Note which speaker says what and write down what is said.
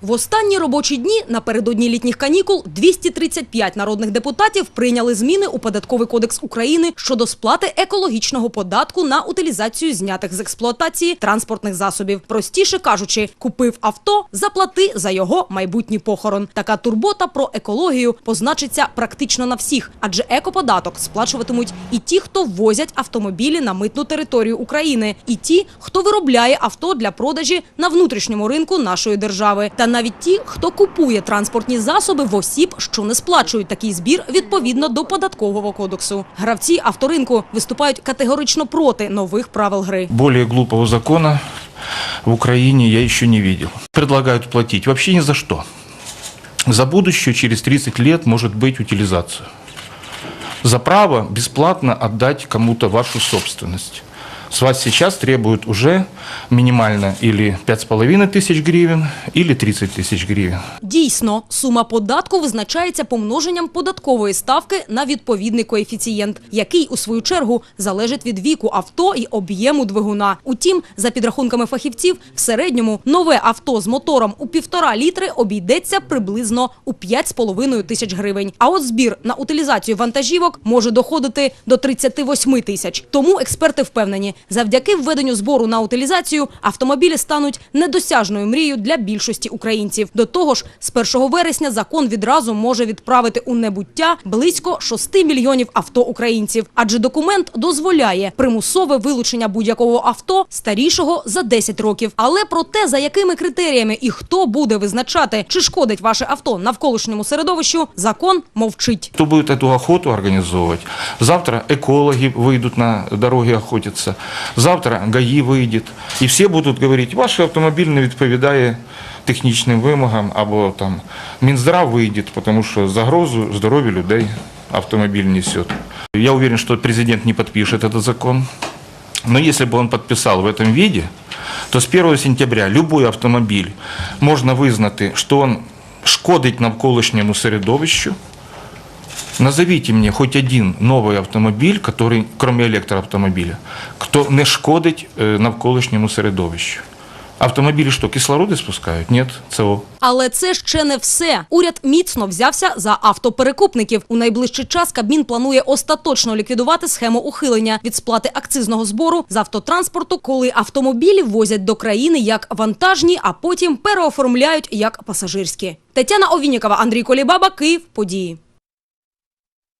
Speaker 1: В останні робочі дні напередодні літніх канікул 235 народних депутатів прийняли зміни у податковий кодекс України щодо сплати екологічного податку на утилізацію знятих з експлуатації транспортних засобів. Простіше кажучи, купив авто, заплати за його майбутній похорон. Така турбота про екологію позначиться практично на всіх, адже екоподаток сплачуватимуть і ті, хто ввозять автомобілі на митну територію України, і ті, хто виробляє авто для продажі на внутрішньому ринку нашої держави, та навіть ті, хто купує транспортні засоби в осіб, що не сплачують такий збір відповідно до податкового кодексу. Гравці авторинку виступають категорично проти нових правил гри.
Speaker 2: Более глупого закона в Украине я еще не видел. Предлагают платить вообще ни за что. За будущее через 30 лет может быть утилизация. За право бесплатно отдать кому-то вашу собственность. С вас сейчас требуют уже минимально или 5,5 тысяч гривен, или 30 тысяч гривен.
Speaker 1: Дійсно, сума податку визначається помноженням податкової ставки на відповідний коефіцієнт, який у свою чергу залежить від віку авто і об'єму двигуна. Утім, за підрахунками фахівців, в середньому нове авто з мотором у півтора літри обійдеться приблизно у 5,5 тисяч гривень. А от збір на утилізацію вантажівок може доходити до 38 тисяч. Тому експерти впевнені, завдяки введенню збору на утилізацію автомобілі стануть недосяжною мрією для більшості українців. До того ж, з 1 вересня закон відразу може відправити у небуття близько 6 мільйонів авто українців, адже документ дозволяє примусове вилучення будь-якого авто старішого за 10 років. Але про те, за якими критеріями і хто буде визначати, чи шкодить ваше авто навколишньому середовищу, закон мовчить.
Speaker 2: Кто будет эту охоту организовывать? Завтра экологи выйдут на дороги охотиться. Завтра ГАИ выйдет. И все будут говорить, ваш автомобіль не відповідає технічним вимогам, або там Мінздрав вийде, тому що загрозу здоров'ю людей автомобиль несет. Я уверен, что президент не подпишет этот закон. Но если бы он подписал в этом виде, то с 1 сентября любой автомобіль можна визнати, що він шкодить навколишньому середовищу, Назовите мне хоть один новый автомобиль, который, кроме электроавтомобиля, кто не шкодить е, навколишньому середовищу. Автомобілі що, кислороди спускають? Ні, ЦО.
Speaker 1: Але це ще не все. Уряд міцно взявся за автоперекупників. У найближчий час Кабмін планує остаточно ліквідувати схему ухилення від сплати акцизного збору з автотранспорту, коли автомобілі возять до країни як вантажні, а потім переоформляють як пасажирські. Тетяна Овінікова, Андрій Колібаба, Київ. Події.